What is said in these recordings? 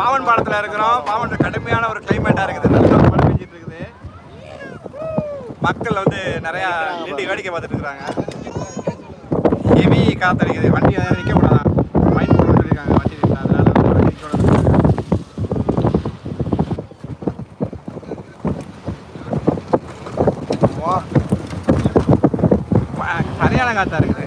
பாவன் பாலத்தில் இருக்கிறோம். பாவன் கடுமையான ஒரு கிளைமேட்டாக இருக்குது. நல்ல மழை பெஞ்சிட்டு இருக்குது. மக்கள் வந்து நிறையா நின்று வேடிக்கை பார்த்துட்டு இருக்கிறாங்க. ஹெவி காத்தடிக்குது. வண்டி எதாவது நிற்க கூடாதான் ஃபைன் வண்டி நிற்கலாம் அதனால கூடாது. சரியான காத்தா இருக்குது.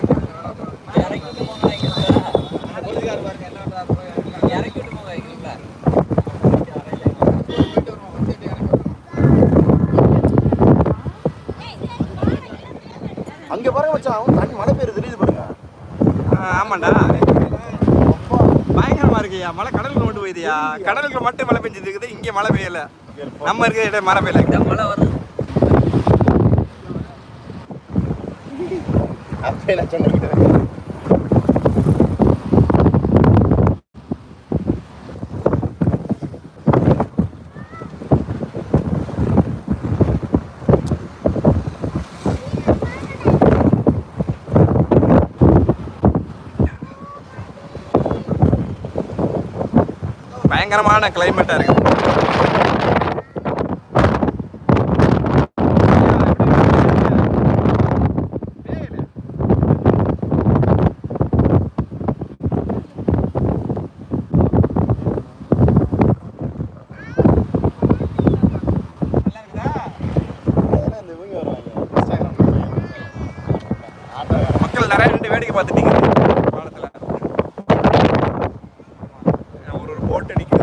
அங்க பாருங்க மச்சான் அவன் தண்ணி மழை பெய்யுது தெரியுது பாருங்க. ஆமாண்டா. பயங்கரமா இருக்குயா மழை கடலுக்கு மட்டும் போயுதுயா கடலுக்கு மட்டும் மழை பெஞ்சிட்டு இருக்குது. இங்க மழை பெய்யல. நம்ம இருக்கிற இடம் மழை பெய்யல. அப்பே நான் சொன்னேன் பயங்கரமான கிளைமேட்டா இருக்கு. மக்கள் நிறைய நின்று வேடிக்கை பார்த்துட்டீங்க பாலத்துல ஒரு ஒரு போட் அடிக்குது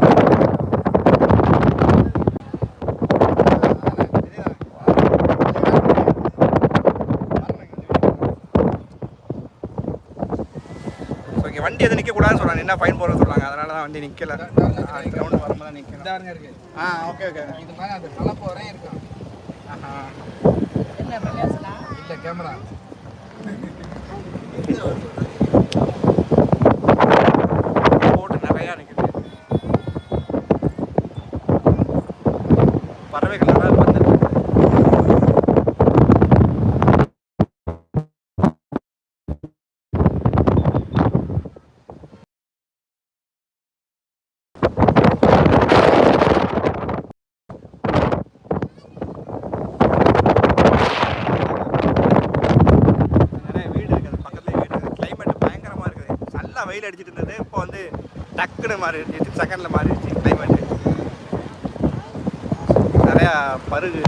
ஸோ இங்கே வண்டி எதுவும் நிற்கக்கூடாதுன்னு சொல்கிறாங்க என்ன ஃபைன் போட சொல்கிறாங்க அதனால தான் வண்டி நிற்கல கிரவுண்டு வரும்போது நிற்கல இருக்கு. ஆ ஓகே ஓகே. இது மாதிரி அந்த மலை போறே இருக்கும். ஆஹா. இல்ல கேமரா போட்டு நிறையா நிற்குது பறவைகள் நிறையா இருக்குது நல்லா வெயில் அடிச்சிட்டு இருந்தது. இப்போ வந்து டக்குன்னு மாறிடுச்சு செகண்டில் மாறிடுச்சு. கிளைமேட்டு நிறையா பருகு